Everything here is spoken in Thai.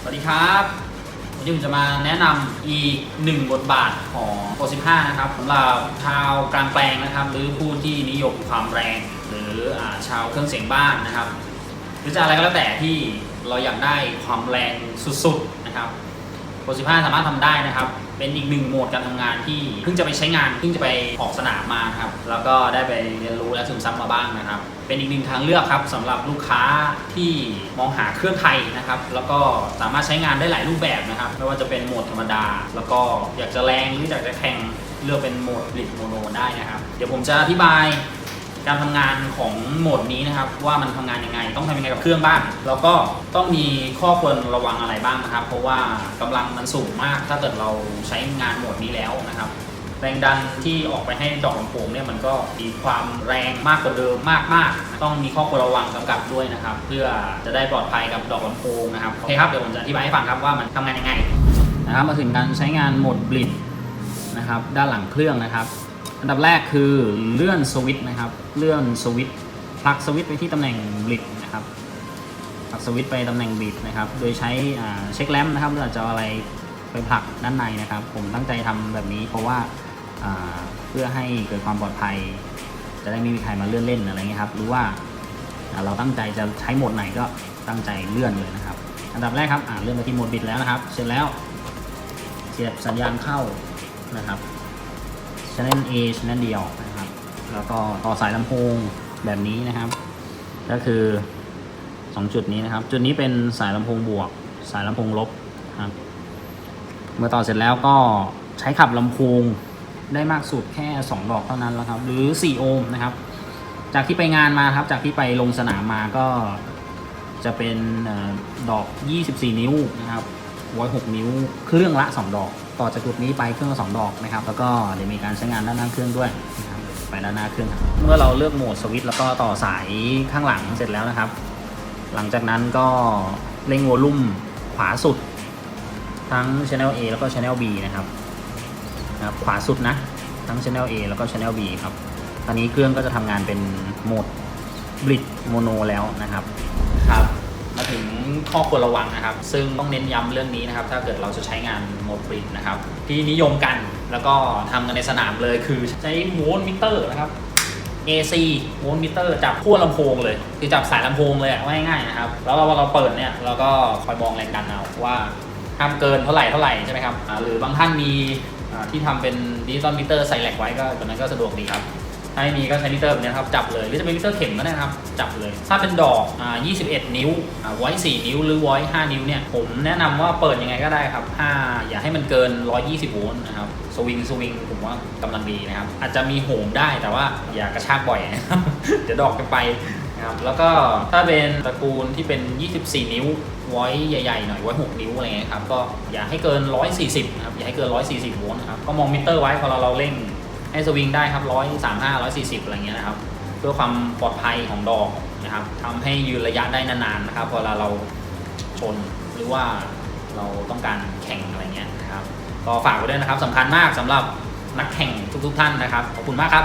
สวัสดีครับวันนี้ผมจะมาแนะนำอีกหนึ่งบทบาทของโปร15 นะครับสำหรับชาวกลางแปลงนะครับ หรือผู้ที่นิยมความแรง หรืออชาวเครื่องเสียงบ้านนะครับ หรือจะอะไรก็แล้วแต่ที่เราอยากได้ความแรงสุดๆนะครับโปร15 สามารถทำได้นะครับ เป็นอีกหนึ่งโหมดการทำงานที่เพิ่งจะไปใช้งานเพิ่งจะไปออกสนามมาครับแล้วก็ได้ไปเรียนรู้และซึมซับมาบ้างนะครับ เป็นอีกหนึ่งทางเลือกครับสำหรับลูกค้าที่มองหาเครื่องไทยนะครับ แล้วก็สามารถใช้งานได้หลายรูปแบบนะครับ ไม่ว่าจะเป็นโหมดธรรมดา แล้วก็อยากจะแรงหรืออยากจะแข่งเลือกเป็นโหมดบลิดโมโนได้นะครับ เดี๋ยวผมจะอธิบาย การทำงานของโหมดนี้นะครับ ว่ามันทำงานยังไง ต้องทำยังไงกับเครื่องบ้าง แล้วก็ต้องมีข้อควรระวังอะไรบ้างนะครับ เพราะว่ากำลังมันสูงมาก ถ้าเกิดเราใช้งานโหมดนี้แล้วนะครับ แรงดันที่ออกไปให้ดอกลำโพงเนี่ยมันก็มีความแรงมากกว่าเดิมมากๆ ต้องมีข้อควรระวังกำกับด้วยนะครับ เพื่อจะได้ปลอดภัยกับดอกลำโพงนะครับโอเคครับเดี๋ยวผมจะอธิบายให้ฟังครับว่ามันทำงานยังไงนะครับมาถึงการใช้งานโหมดบลิดนะครับด้านหลังเครื่องนะครับ อันดับแรกคือเลื่อนสวิตช์นะครับ เลื่อนสวิตช์ผลักสวิตช์ไปที่ตำแหน่งบลิดนะครับผลักสวิตช์ไปตำแหน่งบลิดนะครับ โดยใช้เช็คแลมนะครับเราจะออะไรไปผลักด้านในนะครับ ผมตั้งใจทำแบบนี้เพราะว่าเพื่อให้เกิดความปลอดภัย จะได้ไม่มีใครมาเลื่อนเล่นอะไรเงี้ยครับหรือว่าเราตั้งใจจะใช้โหมดไหนก็ตั้งใจเลื่อนเลยนะครับ อันดับแรกครับอ่าเลื่อนไปที่โหมดบิดแล้วนะครับ เสร็จแล้วเสียบสัญญาณเข้านะครับ channel A channel เดียวนะครับ แล้วก็ต่อสายลำโพงแบบนี้นะครับ ก็คือ 2 จุดนี้นะครับ จุดนี้เป็นสายลำโพงบวก สายลำโพงลบครับ เมื่อต่อเสร็จแล้วก็ใช้ขับลำโพงได้มากสุดแค่ 2 ดอกเท่านั้นแล้วครับ หรือ 4 โอห์มนะครับ จากที่ไปงานมาครับ จากที่ไปลงสนามมาก็จะเป็นเออดอก 24 นิ้วนะครับ ไว้6นิ้วเครื่องละ 2 ดอก ต่อจากจุดนี้ไปเครื่องละ2ดอกนะครับ แล้วก็เดี๋ยวมีการใช้งานด้านหน้าเครื่องด้วยนะครับไปด้านหน้าเครื่องครับเมื่อเราเลือกโหมดสวิตช์แล้วก็ต่อสายข้างหลังเสร็จแล้วนะครับ หลังจากนั้นก็เร่งโวลุ่มขวาสุด ทั้ง Channel A แล้วก็ Channel B นะครับนะครับ ขวาสุดนะ ทั้ง Channel A แล้วก็ Channel B ครับตอนนี้เครื่องก็จะทำงานเป็นโหมดบลิดโมโนแล้วนะครับครับ ถึงข้อควรระวังนะครับ ซึ่งต้องเน้นย้ำเรื่องนี้นะครับ ถ้าเกิดเราจะใช้งานโหมดบลิดนะครับ ที่นิยมกันแล้วก็ทำกันในสนามเลยคือใช้โวลต์มิเตอร์นะครับ AC โวลต์มิเตอร์จับขั้วลำโพงเลย คือจับสายลำโพงเลยว่าง่ายๆนะครับ แล้วเราเราเปิดเนี่ยเราก็คอยมองแรงดันเอาว่าห้ามเกินเท่าไหร่เท่าไหร่ใช่ไหมครับหรือบางท่านมีที่ทำเป็นดิจิตอลมิเตอร์ใส่แหลกไว้ก็ตัวนั้นก็สะดวกดีครับ ถ้าไม่มีก็ใช้มิเตอร์แบบนี้นะครับจับเลยหรือจะเป็นมิเตอร์เข็มก็ได้นะครับจับเลย ถ้าเป็นดอกอ่า21 นิ้วอ่าไว้4นิ้วหรือไว้5นิ้วเนี่ยผมแนะนำว่าเปิดยังไงก็ได้ครับถ้าอย่าให้มันเกิน 120โวลต์นะครับสวิงสวิงผมว่ากำลังดีนะครับอาจจะมีโหมได้แต่ว่าอย่ากระชากบ่อยนะครับเดี๋ยวดอกจะไปนะครับแล้วก็ถ้าเป็นตระกูลที่เป็น 24 นิ้ว ไว้ใหญ่ๆหน่อยไว้ 6 นิ้วอะไรเงี้ยครับ ก็อย่าให้เกิน 140 นะครับ อย่าให้เกิน 140 โวลต์นะครับ ก็มองมิเตอร์ไว้พอเราเราเร่ง ให้สวิงได้ครับร้อยสามห้าร้อยสี่สิบอะไรเงี้ยนะครับ เพื่อความปลอดภัยของดอกนะครับทำให้ยืนระยะได้นานๆนะครับเวลาเราชนหรือว่าเราต้องการแข่งอะไรเงี้ยนะครับก็ฝากไว้ด้วยนะครับสำคัญมากสำหรับนักแข่งทุกๆท่านนะครับ ขอบคุณมากครับ